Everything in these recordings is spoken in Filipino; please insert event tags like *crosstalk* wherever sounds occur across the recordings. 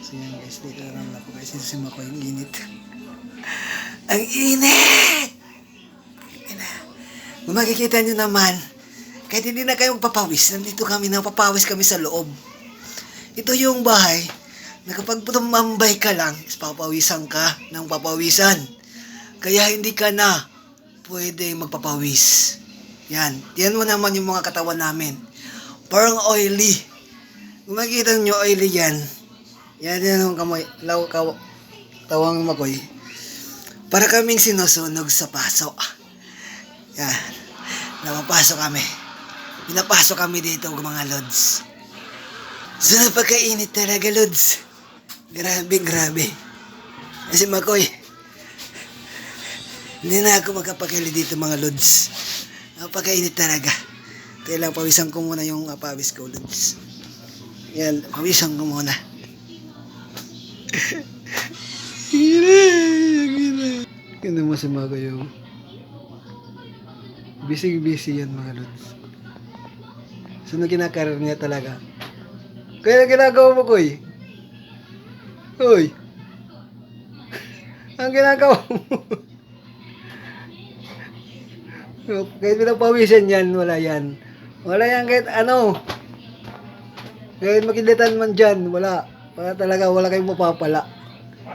So yan guys, dito na naman ako guys. Yung ko yung init. Ang init! *laughs* Kung makikita nyo naman, kahit hindi na kayo papawis, nandito kami, napapawis kami sa loob. Ito yung bahay na kapag tumambay ka lang, is papawisan ka ng papawisan. Kaya hindi ka na pwede magpapawis. Yan. Yan mo naman yung mga katawan namin. Parang oily. Kung makikita nyo oily yan, yan yan ang kamoy, law, kaw, tawang makoy. Para kaming sinusunog sa paso. Yan. Napapasok kami. Pinapasok kami dito mga lods. So napakainit talaga lods. Grabe, grabe. Kasi makoy, hindi na ako magkapakili dito mga lods. Napakainit talaga. Kailang pawisan ko muna yung uh, pawis ko lods. Yan, pawisan ko muna. Kaya mo si Mago yung busy-busy yan mga lods. So, na kinakarar niya talaga. Kaya ginagawa mo, Koy? Uy! *laughs* Ang ginagawa mo? *laughs* kahit pinapawisan yan, wala yan. Wala yan kahit ano. Kahit makilitan man dyan, wala. Wala talaga, wala kayong mapapala.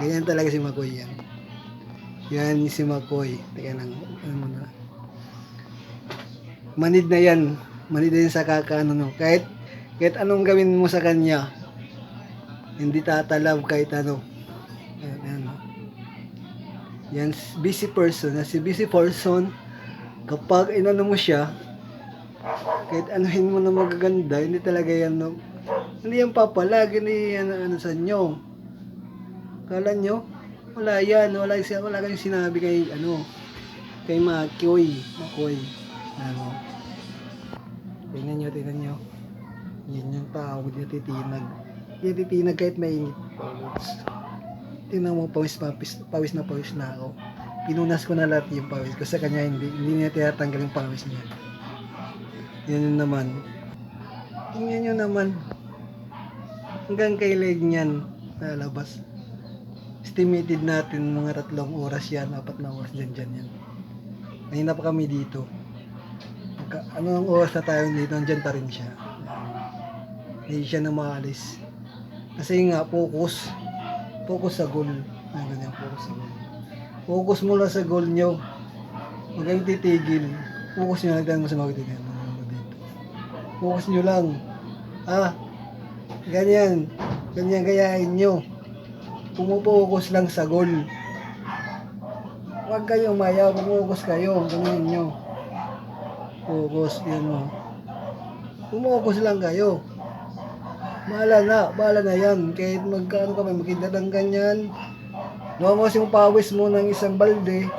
Ganyan talaga si Makoy yan. Yan si Makoy. Teka lang, ano na. Manid na yan. Manid na yan sa kakaano no. Kahit, kahit anong gawin mo sa kanya, hindi tatalab kahit ano. Yan, yan, no. yan busy person. Na si busy person, kapag inano mo siya, kahit anuhin mo na magaganda, hindi talaga yan, no, hindi yan papalag, hindi yan ano sa inyo. Kala nyo, wala yan, wala, wala kayong sinabi kay, ano, kay Makoy, Makoy, ano. Tingnan nyo, tingnan nyo. Yan yung tawag niya titinag. Hindi titinag kahit mainit. Tingnan mo, pawis, pawis, pawis na pawis na ako pinunas ko na lahat yung pawis ko sa kanya hindi hindi niya tinatanggal yung pawis niya yan yun naman tingnan nyo naman hanggang kay leg niyan lalabas estimated natin mga tatlong oras yan apat na oras dyan dyan yan kanina pa kami dito Magka, anong oras na tayo dito andyan pa rin siya hindi siya na maalis kasi nga focus focus sa goal na ganyan focus sa goal focus mo lang sa goal nyo. Huwag kayong titigil. Focus nyo lang dahil mo sa mga titigil. Focus nyo lang. Ah, ganyan. Ganyan gayahin nyo. Pumupokus lang sa goal. Huwag kayong mayaw. Pumupokus kayo. Ganyan nyo. Focus. Yan mo. Pumupokus lang kayo. Bahala na. Bahala na yan. Kahit magkaano ka may magkita ng ganyan. Lumabas yung pawis mo ng isang balde,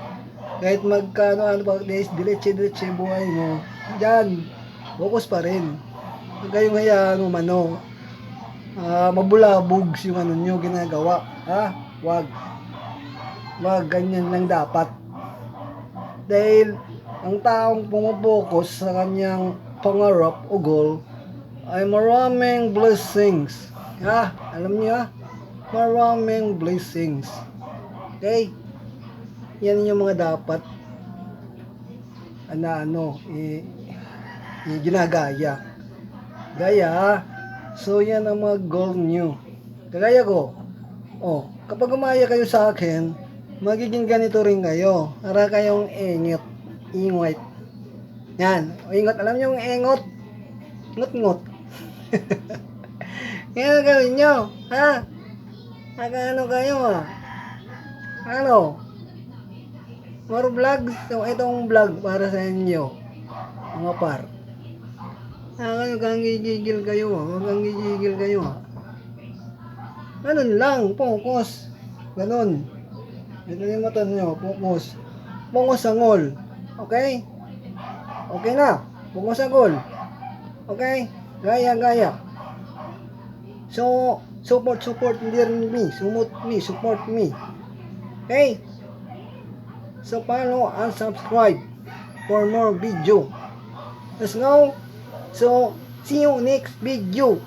kahit magkano ano pa, diretso diretso buhay mo, dyan, focus pa rin. Huwag kayong hayaan umano, ah mabulabog yung ano nyo ginagawa. Ha? Wag. Wag, ganyan lang dapat. Dahil, ang taong pumupokus sa kanyang pangarap o goal, ay maraming blessings. Ha? Alam niyo ha? Maraming blessings. Okay? Yan yung mga dapat ana ano, i, i ginagaya. Gaya, so yan ang mga goal nyo. Kagaya ko, oh, kapag umaya kayo sa akin, magiging ganito rin kayo. Para kayong ingot, ingwit. Yan, o ingot, alam niyo yung ingot? Ngot-ngot. Ang *laughs* gawin nyo, ha? Nagano kayo, ha? Ano? More vlog. So, itong vlog para sa inyo. Mga par. Ah, kayo kang gigigil kayo. ah. Huwag kang gigigil kayo. ah. Ganun lang. Focus. Ganun. Ito yung mata nyo. Focus. Focus sa goal. Okay? Okay na. Focus sa goal. Okay? Gaya, gaya. So, support, support me. Support me, support me. Okay? So, follow and subscribe for more video. Let's go. So, see you next video.